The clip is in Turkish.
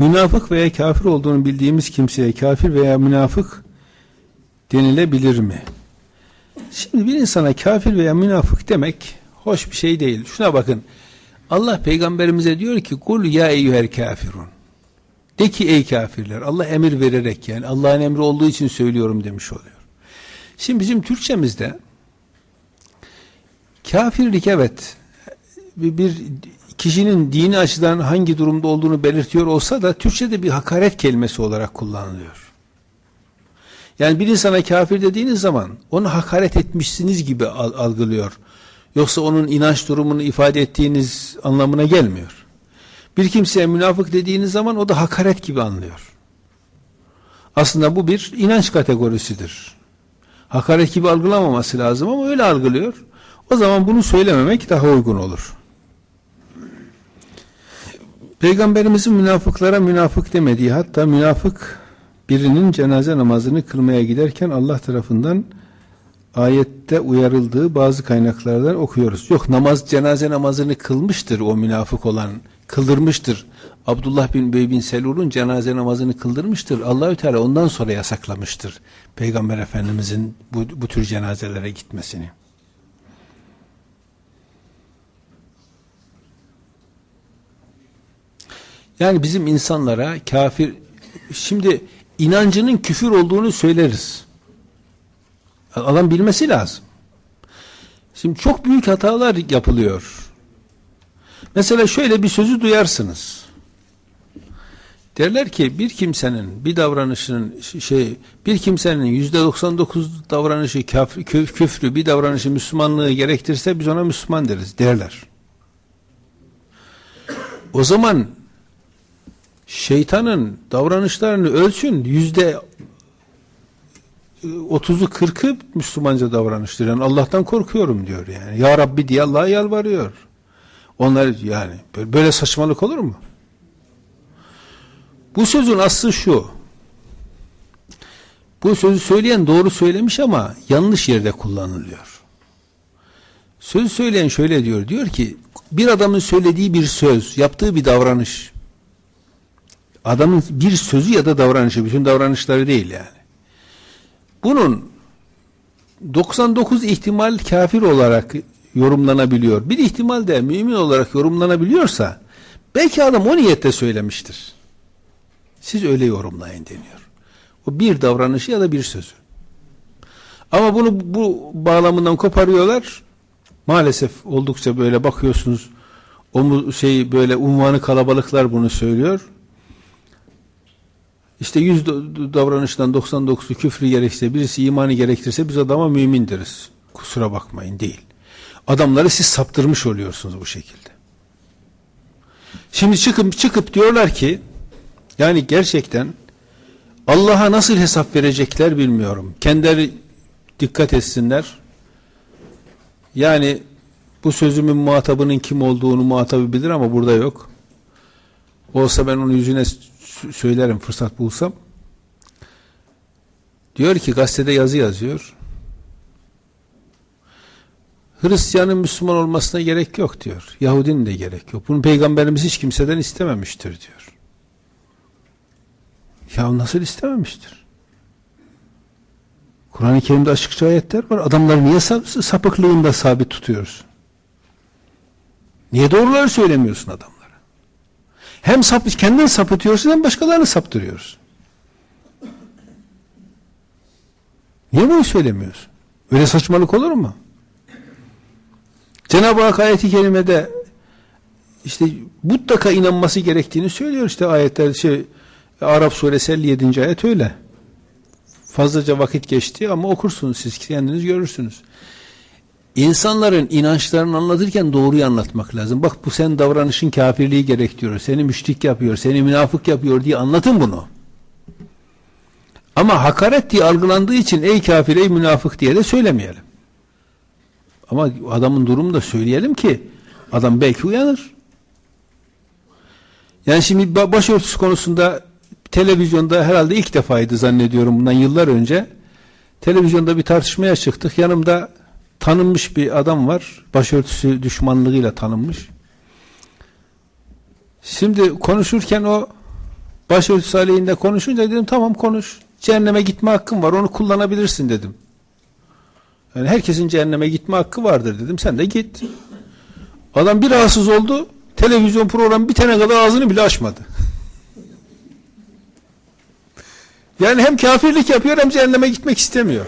münafık veya kafir olduğunu bildiğimiz kimseye kafir veya münafık denilebilir mi? Şimdi bir insana kafir veya münafık demek hoş bir şey değil. Şuna bakın. Allah peygamberimize diyor ki kul ya eyyüher kafirun. De ki ey kafirler. Allah emir vererek yani Allah'ın emri olduğu için söylüyorum demiş oluyor. Şimdi bizim Türkçemizde kafirlik evet bir kişinin dini açıdan hangi durumda olduğunu belirtiyor olsa da Türkçe'de bir hakaret kelimesi olarak kullanılıyor. Yani bir insana kafir dediğiniz zaman onu hakaret etmişsiniz gibi algılıyor. Yoksa onun inanç durumunu ifade ettiğiniz anlamına gelmiyor. Bir kimseye münafık dediğiniz zaman o da hakaret gibi anlıyor. Aslında bu bir inanç kategorisidir. Hakaret gibi algılamaması lazım ama öyle algılıyor. O zaman bunu söylememek daha uygun olur. Peygamberimizin münafıklara münafık demediği hatta münafık birinin cenaze namazını kılmaya giderken Allah tarafından ayette uyarıldığı bazı kaynaklardan okuyoruz. Yok namaz cenaze namazını kılmıştır o münafık olan kıldırmıştır. Abdullah bin Bey bin Selul'un cenaze namazını kıldırmıştır. Allahü Teala ondan sonra yasaklamıştır. Peygamber Efendimizin bu, bu tür cenazelere gitmesini. Yani bizim insanlara kafir şimdi inancının küfür olduğunu söyleriz. Adam bilmesi lazım. Şimdi çok büyük hatalar yapılıyor. Mesela şöyle bir sözü duyarsınız. Derler ki bir kimsenin bir davranışının şey bir kimsenin yüzde 99 davranışı kafir, küfrü bir davranışı Müslümanlığı gerektirse biz ona Müslüman deriz derler. O zaman şeytanın davranışlarını ölçün yüzde otuzu kırkı Müslümanca davranıştır. Yani Allah'tan korkuyorum diyor yani. Ya Rabbi diye Allah'a yalvarıyor. Onlar yani böyle saçmalık olur mu? Bu sözün aslı şu. Bu sözü söyleyen doğru söylemiş ama yanlış yerde kullanılıyor. Sözü söyleyen şöyle diyor. Diyor ki bir adamın söylediği bir söz, yaptığı bir davranış adamın bir sözü ya da davranışı, bütün davranışları değil yani. Bunun 99 ihtimal kafir olarak yorumlanabiliyor. Bir ihtimal de mümin olarak yorumlanabiliyorsa belki adam o niyette söylemiştir. Siz öyle yorumlayın deniyor. O bir davranışı ya da bir sözü. Ama bunu bu bağlamından koparıyorlar. Maalesef oldukça böyle bakıyorsunuz o şey böyle unvanı kalabalıklar bunu söylüyor. İşte yüz davranıştan 99'u küfrü gerekirse, birisi imanı gerektirse biz adama mümin deriz. Kusura bakmayın değil. Adamları siz saptırmış oluyorsunuz bu şekilde. Şimdi çıkıp çıkıp diyorlar ki yani gerçekten Allah'a nasıl hesap verecekler bilmiyorum. Kendileri dikkat etsinler. Yani bu sözümün muhatabının kim olduğunu muhatabı bilir ama burada yok. Olsa ben onun yüzüne söylerim fırsat bulsam. Diyor ki gazetede yazı yazıyor. Hristiyanın Müslüman olmasına gerek yok diyor. Yahudinin de gerek yok. Bunu peygamberimiz hiç kimseden istememiştir diyor. Ya nasıl istememiştir? Kur'an-ı Kerim'de açıkça ayetler var. Adamları niye sapıklığında sabit tutuyorsun? Niye doğruları söylemiyorsun adam? Hem sap, kendini sapıtıyorsun hem başkalarını saptırıyorsun. Niye bunu söylemiyorsun? Öyle saçmalık olur mu? Cenab-ı Hak ayeti kerimede işte mutlaka inanması gerektiğini söylüyor işte ayetler şey Arap suresi 57. ayet öyle. Fazlaca vakit geçti ama okursunuz siz kendiniz görürsünüz. İnsanların inançlarını anlatırken doğruyu anlatmak lazım. Bak bu sen davranışın kafirliği gerektiriyor. Seni müşrik yapıyor, seni münafık yapıyor diye anlatın bunu. Ama hakaret diye algılandığı için ey kafir, ey münafık diye de söylemeyelim. Ama adamın durumunu da söyleyelim ki adam belki uyanır. Yani şimdi başörtüsü konusunda televizyonda herhalde ilk defaydı zannediyorum bundan yıllar önce. Televizyonda bir tartışmaya çıktık. Yanımda tanınmış bir adam var. Başörtüsü düşmanlığıyla tanınmış. Şimdi konuşurken o başörtüsü aleyhinde konuşunca dedim tamam konuş. Cehenneme gitme hakkın var onu kullanabilirsin dedim. Yani herkesin cehenneme gitme hakkı vardır dedim. Sen de git. Adam bir rahatsız oldu. Televizyon programı bitene kadar ağzını bile açmadı. Yani hem kafirlik yapıyor hem cehenneme gitmek istemiyor.